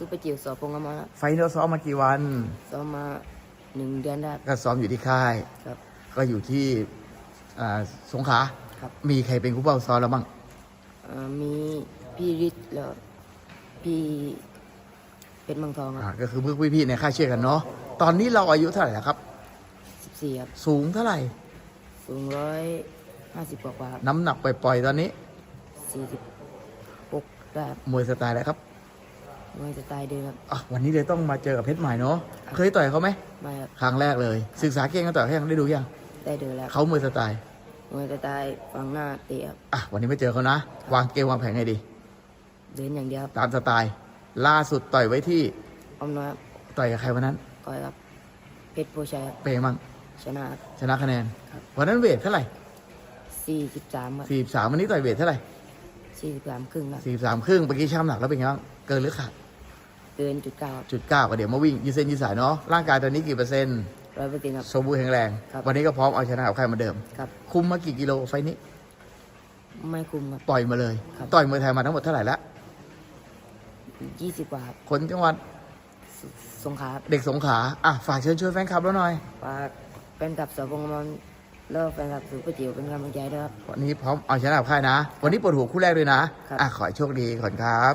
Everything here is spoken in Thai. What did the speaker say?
ซุปเปอร์จิ๋วสอพงษ์อมรครับไฟล์นี้เราซ้อมมากี่วัน ซ้อมมาหนึ่งเดือนได้ก็ซ้อมอยู่ที่ค่าย ครับ ก็อยู่ที่อ่าสงขลาครับ มีใครเป็นคู่เป้าซ้อมแล้วบ้างเอ่อมีพี่ฤทธิ์แล้วพี่เป็นเมืองทองคอ่ารับก็คือเพื่อนพี่ๆในค่ายเชียร์กันเนาะตอนนี้เราอายุเท่าไหร่แล้วครับ สิบสี่ครับสูงเท่าไหร่ สูงร้อยห้าสิบกว่าๆครับน้ำหนักปล่อยๆตอนนี้สี่สิบหกได้ครับมวยสไตล์อะไรครับ มวยจะตายเดินครับ อะวันนี้เลยต้องมาเจอกับเพชรใหม่เนาะเคยต่อยเขาไหมไม่ครับ ครั้งแรกเลย ศึกษาเก่งกันต่อยเขายังได้ดูยังได้เดินแล้วเขามวยสไตล์มวยจะตายฝั่งหน้าเตะครับอะวันนี้ไม่เจอเขานะ วางเกมวางแผนไงดี เดินอย่างเดียวครับตามสไตล์ ล่าสุดต่อยไว้ที่อ้อมน้อยครับต่อยกับใครวันนั้น ก้อยครับเพชรโพชัยครับเป็นไงบ้างชนะครับ ชนะคะแนน ครับ วันนั้นเวทเท่าไหร่สี่สิบสามครับสี่สามวันนี้ต่อยเวทเท่าไหร่ สี่สิบสามครึ่งครับสี่สามครึ่งเมื่อกี้ช่ำหนักแล้วเป็นไงบ้างเกินหรือขาดเกินจุดเก้าจุดเก้าก็เดี๋ยวมาวิ่งยืดเส้นยืดสายเนาะร่างกายตอนนี้กี่เปอร์เซ็นต์ร้อยเปอร์เซ็นต์ครับสมบูรณ์แข็งแรง ครับวันนี้ก็พร้อมเอาชนะกับใครเหมาเดิม ครับคุมมากี่กิโลไฟล์นี้ไม่คุมครับปล่อยมาเลย ครับ ต่อยมวยไทยมาทั้งหมดเท่าไหร่ละยี่สิบกว่าครับคนจังหวัดสสงขลาครับเด็กสงขลาอะฝากเชิญชวนแฟนคลับแล้วหน่อย ฝากแฟนคลับสปงมัน แล้วแฟนคลับสุปจิ๋วเป็นกำลังใจด้วยครับ วันนี้พร้อมเอาชนะกับใครนะ วันนี้ปวดหัวคู่แรกด้วยนะ ครับ อะขอให้โชคดีก่อนครับ